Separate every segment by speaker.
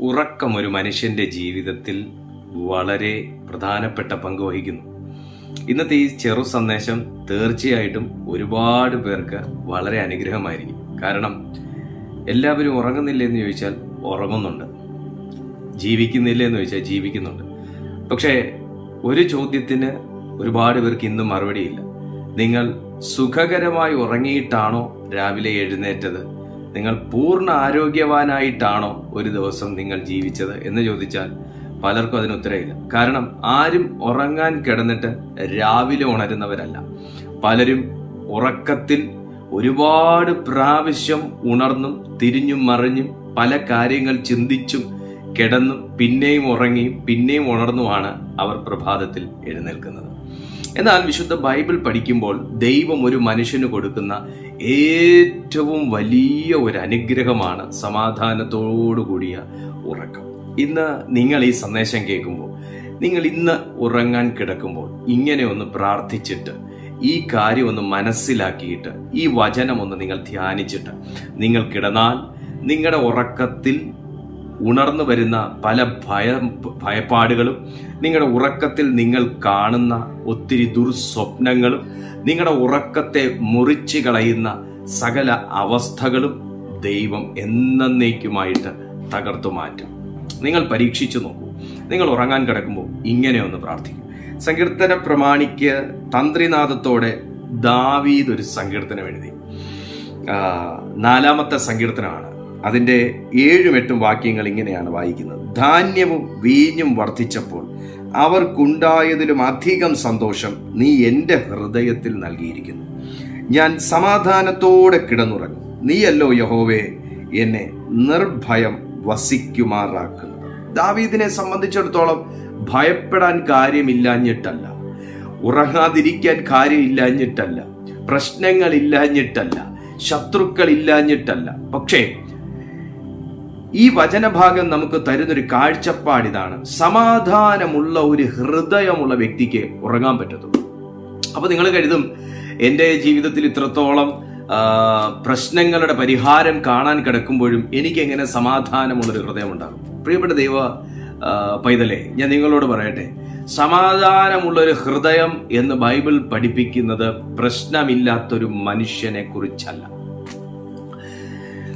Speaker 1: ഉറക്കം ഒരു മനുഷ്യന്റെ ജീവിതത്തിൽ വളരെ പ്രധാനപ്പെട്ട പങ്ക് വഹിക്കുന്നു. ഇന്നത്തെ ഈ ചെറു സന്ദേശം തീർച്ചയായിട്ടും ഒരുപാട് പേർക്ക് വളരെ അനുഗ്രഹമായിരിക്കും. കാരണം എല്ലാവരും ഉറങ്ങുന്നില്ല എന്ന് ചോദിച്ചാൽ ഉറങ്ങുന്നുണ്ട്. ജീവിക്കുന്നില്ല എന്ന് ചോദിച്ചാൽ ജീവിക്കുന്നുണ്ട്. പക്ഷേ ഒരു ചോദ്യത്തിന് ഒരുപാട് പേർക്ക് ഇന്നും മറുപടിയില്ല. നിങ്ങൾ സുഖകരമായി ഉറങ്ങിയിട്ടാണോ രാവിലെ എഴുന്നേറ്റത്? നിങ്ങൾ പൂർണ ആരോഗ്യവാനായിട്ടാണോ ഒരു ദിവസം നിങ്ങൾ ജീവിച്ചത് എന്ന് ചോദിച്ചാൽ പലർക്കും അതിന് ഉത്തരവില്ല. കാരണം ആരും ഉറങ്ങാൻ കിടന്നിട്ട് രാവിലെ ഉണരുന്നവരല്ല. പലരും ഉറക്കത്തിൽ ഒരുപാട് പ്രാവശ്യം ഉണർന്നും തിരിഞ്ഞും മറിഞ്ഞും പല കാര്യങ്ങൾ ചിന്തിച്ചും കിടന്നും പിന്നെയും ഉറങ്ങിയും പിന്നെയും ഉണർന്നുമാണ് അവർ പ്രഭാതത്തിൽ എഴുന്നേൽക്കുന്നത്. എന്നാൽ വിശുദ്ധ ബൈബിൾ പഠിക്കുമ്പോൾ ദൈവം ഒരു മനുഷ്യന് കൊടുക്കുന്ന ഏറ്റവും വലിയ ഒരു അനുഗ്രഹമാണ് സമാധാനത്തോടു കൂടിയ ഉറക്കം. ഇന്ന് നിങ്ങൾ ഈ സന്ദേശം കേൾക്കുമ്പോൾ നിങ്ങൾ ഇന്ന് ഉറങ്ങാൻ കിടക്കുമ്പോൾ ഇങ്ങനെ ഒന്ന് പ്രാർത്ഥിച്ചിട്ട് ഈ കാര്യം ഒന്ന് മനസ്സിലാക്കിയിട്ട് ഈ വചനം ഒന്ന് നിങ്ങൾ ധ്യാനിച്ചിട്ട് നിങ്ങൾ കിടന്നാൽ നിങ്ങളുടെ ഉറക്കത്തിൽ ഉണർന്നു വരുന്ന പല ഭയ ഭയപ്പാടുകളും നിങ്ങളുടെ ഉറക്കത്തിൽ നിങ്ങൾ കാണുന്ന ഒത്തിരി ദുർസ്വപ്നങ്ങളും നിങ്ങളുടെ ഉറക്കത്തെ മുറിച്ചു കളയുന്ന സകല അവസ്ഥകളും ദൈവം എന്നേക്കുമായിട്ട് തകർത്തു മാറ്റും. നിങ്ങൾ പരീക്ഷിച്ചു നോക്കൂ. നിങ്ങൾ ഉറങ്ങാൻ കിടക്കുമ്പോൾ ഇങ്ങനെ ഒന്ന് പ്രാർത്ഥിക്കും. സങ്കീർത്തന പ്രമാണിക്ക് തന്ത്രിനാഥത്തോടെ ദാവീദ് ഒരു സങ്കീർത്തനം എഴുതി. നാലാമത്തെ സങ്കീർത്തനമാണ്. അതിന്റെ ഏഴും എട്ടും വാക്യങ്ങൾ ഇങ്ങനെയാണ് വായിക്കുന്നത്. ധാന്യവും വീഞ്ഞും വർദ്ധിച്ചപ്പോൾ അവർക്കുണ്ടായതിലും അധികം സന്തോഷം നീ എന്റെ ഹൃദയത്തിൽ നൽകിയിരിക്കുന്നു. ഞാൻ സമാധാനത്തോടെ കിടന്നുറങ്ങും. നീയല്ലോ യഹോവേ എന്നെ നിർഭയം വസിക്കുമാറാക്കുന്നത്. ദാവീദിനെ സംബന്ധിച്ചിടത്തോളം ഭയപ്പെടാൻ കാര്യമില്ലാഞ്ഞിട്ടല്ല. ഉറങ്ങാതിരിക്കാൻ കാര്യമില്ലാഞ്ഞിട്ടല്ല. ശത്രുക്കൾ ഇല്ലാഞ്ഞിട്ടല്ല പക്ഷേ ഈ വചനഭാഗം നമുക്ക് തരുന്നൊരു കാഴ്ചപ്പാടിതാണ് സമാധാനമുള്ള ഒരു ഹൃദയമുള്ള വ്യക്തിക്ക് ഉറങ്ങാൻ പറ്റത്തുള്ളൂ. അപ്പൊ നിങ്ങൾ കരുതും എന്റെ ജീവിതത്തിൽ ഇത്രത്തോളം പ്രശ്നങ്ങളുടെ പരിഹാരം കാണാൻ കിടക്കുമ്പോഴും എനിക്ക് എങ്ങനെ സമാധാനമുള്ളൊരു ഹൃദയമുണ്ടാകും? പ്രിയപ്പെട്ട ദൈവ പൈതലേ ഞാൻ നിങ്ങളോട് പറയട്ടെ. സമാധാനമുള്ളൊരു ഹൃദയം എന്ന് ബൈബിൾ പഠിപ്പിക്കുന്നത് പ്രശ്നമില്ലാത്തൊരു മനുഷ്യനെ കുറിച്ചല്ല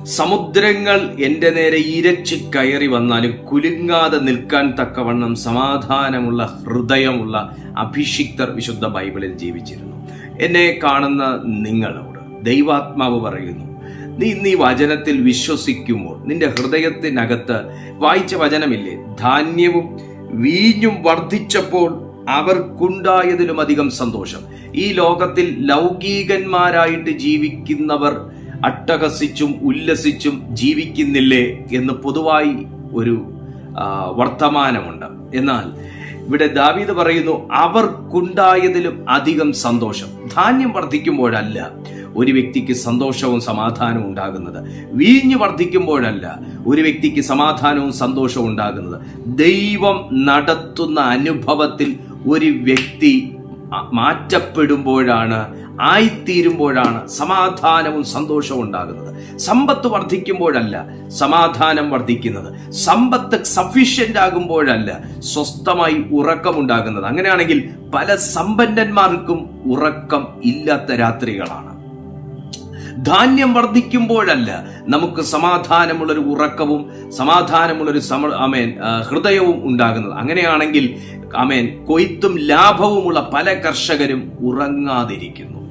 Speaker 1: സമുദ്രങ്ങൾ എന്റെ നേരെ ഇരച്ചി കയറി വന്നാലും കുലുങ്ങാതെ നിൽക്കാൻ തക്കവണ്ണം സമാധാനമുള്ള ഹൃദയമുള്ള അഭിഷിക്തർ വിശുദ്ധ ബൈബിളിൽ ജീവിച്ചിരുന്നു. എന്നെ കാണുന്ന നിങ്ങളോട് ദൈവാത്മാവ് പറയുന്നു നീ നീ വചനത്തിൽ വിശ്വസിക്കുമ്പോൾ നിന്റെ ഹൃദയത്തിനകത്ത് വായിച്ച വചനമില്ലേ? ധാന്യവും വീഞ്ഞും വർദ്ധിച്ചപ്പോൾ അവർക്കുണ്ടായതിലും അധികം സന്തോഷം. ഈ ലോകത്തിൽ ലൗകികന്മാരായിട്ട് ജീവിക്കുന്നവർ അട്ടഹസിച്ചും ഉല്ലസിച്ചും ജീവിക്കുന്നില്ലേ എന്ന് പൊതുവായി ഒരു വർത്തമാനമുണ്ട്. എന്നാൽ ഇവിടെ ദാവീദ് പറയുന്നു അവർക്കുണ്ടായതിലും അധികം സന്തോഷം. ധാന്യം വർദ്ധിക്കുമ്പോഴല്ല ഒരു വ്യക്തിക്ക് സന്തോഷവും സമാധാനവും ഉണ്ടാകുന്നത്. വീഞ്ഞു വർദ്ധിക്കുമ്പോഴല്ല ഒരു വ്യക്തിക്ക് സമാധാനവും സന്തോഷവും ഉണ്ടാകുന്നത്. ദൈവം നടത്തുന്ന അനുഭവത്തിൽ ഒരു വ്യക്തി മാറ്റപ്പെടുമ്പോഴാണ് ആയിത്തീരുമ്പോഴാണ് സമാധാനവും സന്തോഷവും ഉണ്ടാകുന്നത്. സമ്പത്ത് വർദ്ധിക്കുമ്പോഴല്ല സമാധാനം വർദ്ധിക്കുന്നത്. സമ്പത്ത് സഫീഷ്യന്റ് ആകുമ്പോഴല്ല സ്വസ്ഥമായി ഉറക്കമുണ്ടാകുന്നത് അങ്ങനെയാണെങ്കിൽ പല സമ്പന്നന്മാർക്കും ഉറക്കം ഇല്ലാത്ത രാത്രികളാണ്. ധാന്യം വർദ്ധിക്കുമ്പോഴല്ല നമുക്ക് സമാധാനമുള്ളൊരു ഉറക്കവും സമാധാനമുള്ളൊരു സമ അമേൻ ഹൃദയവും ഉണ്ടാകുന്നത്. അങ്ങനെയാണെങ്കിൽ അമേൻ കൊയ്ത്തും ലാഭവുമുള്ള പല കർഷകരും ഉറങ്ങാതിരിക്കുന്നു.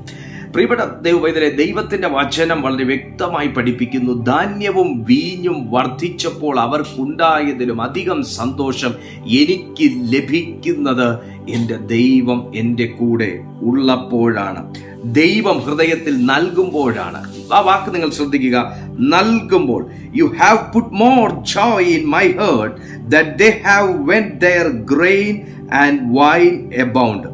Speaker 1: പ്രിയപ്പെട്ട ദൈവവൈദ്യരെ ദൈവത്തിന്റെ വചനം വളരെ വ്യക്തമായി പഠിപ്പിക്കുന്നു. ധാന്യവും വീഞ്ഞും വർദ്ധിച്ചപ്പോൾ അവർക്കുണ്ടായതിലും അധികം സന്തോഷം എനിക്ക് ലഭിക്കുന്നത് എന്റെ ദൈവം എന്റെ കൂടെ ഉള്ളപ്പോഴാണ്. ദൈവം ഹൃദയത്തിൽ നൽകുമ്പോഴാണ്. ആ വാക്ക് നിങ്ങൾ ശ്രദ്ധിക്കുക. നൽകുമ്പോൾ. You have put more joy in my heart that they have when their grain and wine abound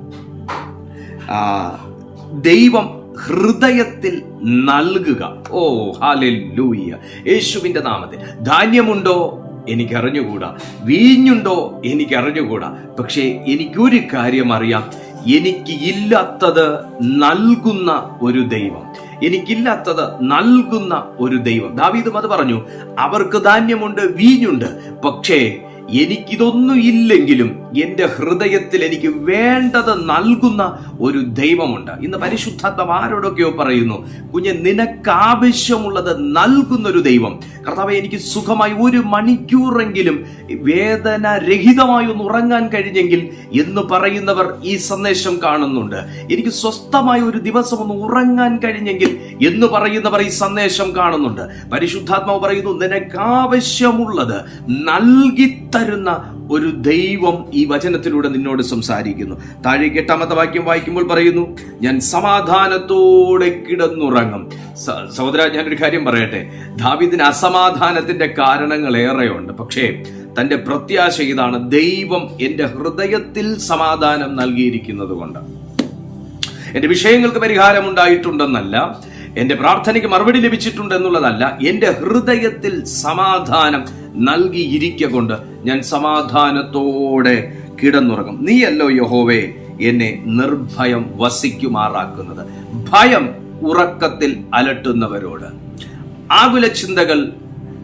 Speaker 1: ദൈവം ഹൃദയത്തിൽ നൽകുക. ഓ ഹാലൂയ്യ യേശുവിന്റെ നാമത്തിൽ. ധാന്യമുണ്ടോ? എനിക്കറിഞ്ഞുകൂടാ. വീഞ്ഞുണ്ടോ? എനിക്കറിഞ്ഞുകൂടാ. പക്ഷേ എനിക്കൊരു കാര്യം അറിയാം. എനിക്ക് ഇല്ലാത്തത് നൽകുന്ന ഒരു ദൈവം. എനിക്കില്ലാത്തത് നൽകുന്ന ഒരു ദൈവം. ദാവീദും അത് പറഞ്ഞു. അവർക്ക് ധാന്യമുണ്ട് വീഞ്ഞുണ്ട്. പക്ഷേ എനിക്കിതൊന്നും ഇല്ലെങ്കിലും എന്റെ ഹൃദയത്തിൽ എനിക്ക് വേണ്ടത് നൽകുന്ന ഒരു ദൈവമുണ്ട്. ഇന്ന് പരിശുദ്ധാത്മ ആരോടൊക്കെയോ പറയുന്നു കുഞ്ഞെ നിനക്ക് ആവശ്യമുള്ളത് നൽകുന്ന ഒരു ദൈവം. കർത്താവ് എനിക്ക് സുഖമായി ഒരു മണിക്കൂറെങ്കിലും വേദന രഹിതമായി ഒന്ന് ഉറങ്ങാൻ കഴിഞ്ഞെങ്കിൽ എന്ന് പറയുന്നവർ ഈ സന്ദേശം കാണുന്നുണ്ട്. എനിക്ക് സ്വസ്ഥമായ ഒരു ദിവസം ഒന്ന് ഉറങ്ങാൻ കഴിഞ്ഞെങ്കിൽ എന്ന് പറയുന്നവർ ഈ സന്ദേശം കാണുന്നുണ്ട്. പരിശുദ്ധാത്മാവ് പറയുന്നു നിനക്ക് നൽകി തരുന്ന ഒരു ദൈവം ഈ വചനത്തിലൂടെ നിന്നോട് സംസാരിക്കുന്നു. താഴേക്ക് എട്ടാമത്തെ വാക്യം വായിക്കുമ്പോൾ പറയുന്നു ഞാൻ സമാധാനത്തോടെ കിടന്നുറങ്ങും. സഹോദര ഞാനൊരു കാര്യം പറയട്ടെ. ദാവിദിന് അസമാധാനത്തിന്റെ കാരണങ്ങൾ ഏറെയുണ്ട്. പക്ഷേ തന്റെ പ്രത്യാശ ഇതാണ് ദൈവം എന്റെ ഹൃദയത്തിൽ സമാധാനം നൽകിയിരിക്കുന്നത് കൊണ്ട് എന്റെ വിഷയങ്ങൾക്ക് പരിഹാരം ഉണ്ടായിട്ടുണ്ടെന്നല്ല എന്റെ പ്രാർത്ഥനയ്ക്ക് മറുപടി ലഭിച്ചിട്ടുണ്ട് എന്നുള്ളതല്ല എന്റെ ഹൃദയത്തിൽ സമാധാനം നൽകിയിരിക്ക കൊണ്ട് ഞാൻ സമാധാനത്തോടെ കിടന്നുറങ്ങും. നീയല്ലോ യഹോവേ എന്നെ നിർഭയം വസിക്കുമാറാക്കുന്നത്. ഭയം ഉറക്കത്തിൽ അലട്ടുന്നവരോട്. ആകുല ചിന്തകൾ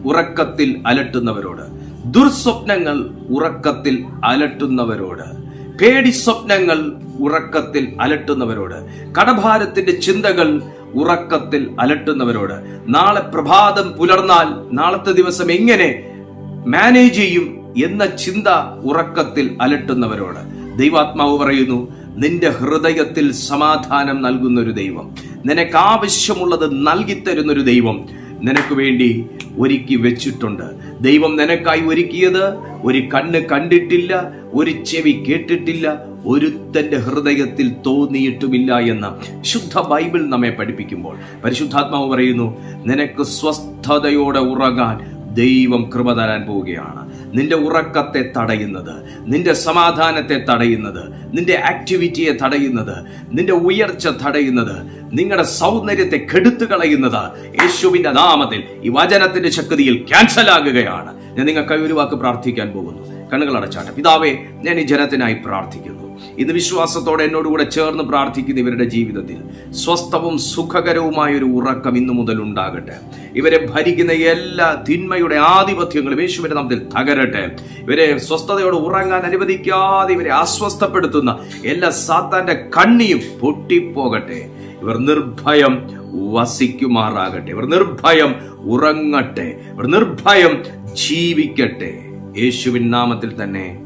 Speaker 1: ഉറക്കത്തിൽ അലട്ടുന്നവരോട്. ദുർസ്വപ്നങ്ങൾ ഉറക്കത്തിൽ അലട്ടുന്നവരോട്. പേടി സ്വപ്നങ്ങൾ ഉറക്കത്തിൽ അലട്ടുന്നവരോട് കടഭാരത്തിന്റെ ചിന്തകൾ ഉറക്കത്തിൽ അലട്ടുന്നവരോട് നാളെ പ്രഭാതം പുലർന്നാൽ നാളത്തെ ദിവസം എങ്ങനെ മാനേജ് ചെയ്യും എന്ന ചിന്ത ഉറക്കത്തിൽ അലട്ടുന്നവരോട് ദൈവാത്മാവ് പറയുന്നു നിന്റെ ഹൃദയത്തിൽ സമാധാനം നൽകുന്ന ഒരു ദൈവം നിനക്ക് ആവശ്യമുള്ളത് നൽകിത്തരുന്ന ഒരു ദൈവം നിനക്ക് വേണ്ടി ഒരുക്കി വെച്ചിട്ടുണ്ട്. ദൈവം നിനക്കായി ഒരുക്കിയത് ഒരു കണ്ണ് കണ്ടിട്ടില്ല ഒരു ചെവി കേട്ടിട്ടില്ല ഒരുത്തന്റെ ഹൃദയത്തിൽ തോന്നിയിട്ടുമില്ല എന്ന് ശുദ്ധ ബൈബിൾ നമ്മെ പഠിപ്പിക്കുമ്പോൾ. പരിശുദ്ധാത്മാവ് പറയുന്നു നിനക്ക് സ്വസ്ഥതയോടെ ഉറങ്ങാൻ ദൈവം കൃപ തരാൻ പോവുകയാണ്. നിന്റെ ഉറക്കത്തെ തടയുന്നത് നിന്റെ സമാധാനത്തെ തടയുന്നത് നിന്റെ ആക്ടിവിറ്റിയെ തടയുന്നത് നിന്റെ ഉയർച്ച തടയുന്നത് നിങ്ങളുടെ സൗന്ദര്യത്തെ കെടുത്തു കളയുന്നത് യേശുവിന്റെ നാമത്തിൽ ഈ വചനത്തിന്റെ ശക്തിയിൽ ക്യാൻസൽ ആകുകയാണ്. ഞാൻ നിങ്ങൾക്കായി ഒരു വാക്ക് പ്രാർത്ഥിക്കാൻ പോകുന്നു. കണ്ണുകൾ അടച്ചാട്ടെ. പിതാവേ ഞാൻ ഈ ജനത്തിനായി പ്രാർത്ഥിക്കുന്നു. ഇന്ന് വിശ്വാസത്തോടെ എന്നോടുകൂടെ ചേർന്ന് പ്രാർത്ഥിക്കുന്ന ഇവരുടെ ജീവിതത്തിൽ സ്വസ്ഥവും സുഖകരവുമായ ഒരു ഉറക്കം ഇന്നു മുതൽ ഉണ്ടാകട്ടെ. ഇവരെ ഭരിക്കുന്ന എല്ലാ തിന്മയുടെ ആധിപത്യങ്ങളും യേശുവിന്റെ നാമത്തിൽ തകരട്ടെ. ഇവരെ സ്വസ്ഥതയോടെ ഉറങ്ങാൻ അനുവദിക്കാതെ ഇവരെ അസ്വസ്ഥപ്പെടുത്തുന്ന എല്ലാ സാത്താന്റെ കണ്ണിയും പൊട്ടിപ്പോകട്ടെ. ഇവർ നിർഭയം വസിക്കുമാറാകട്ടെ. ഇവർ നിർഭയം ഉറങ്ങട്ടെ. ഇവർ നിർഭയം ജീവിക്കട്ടെ. യേശുവിൻ നാമത്തിൽ തന്നെ.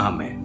Speaker 1: ആമേൻ.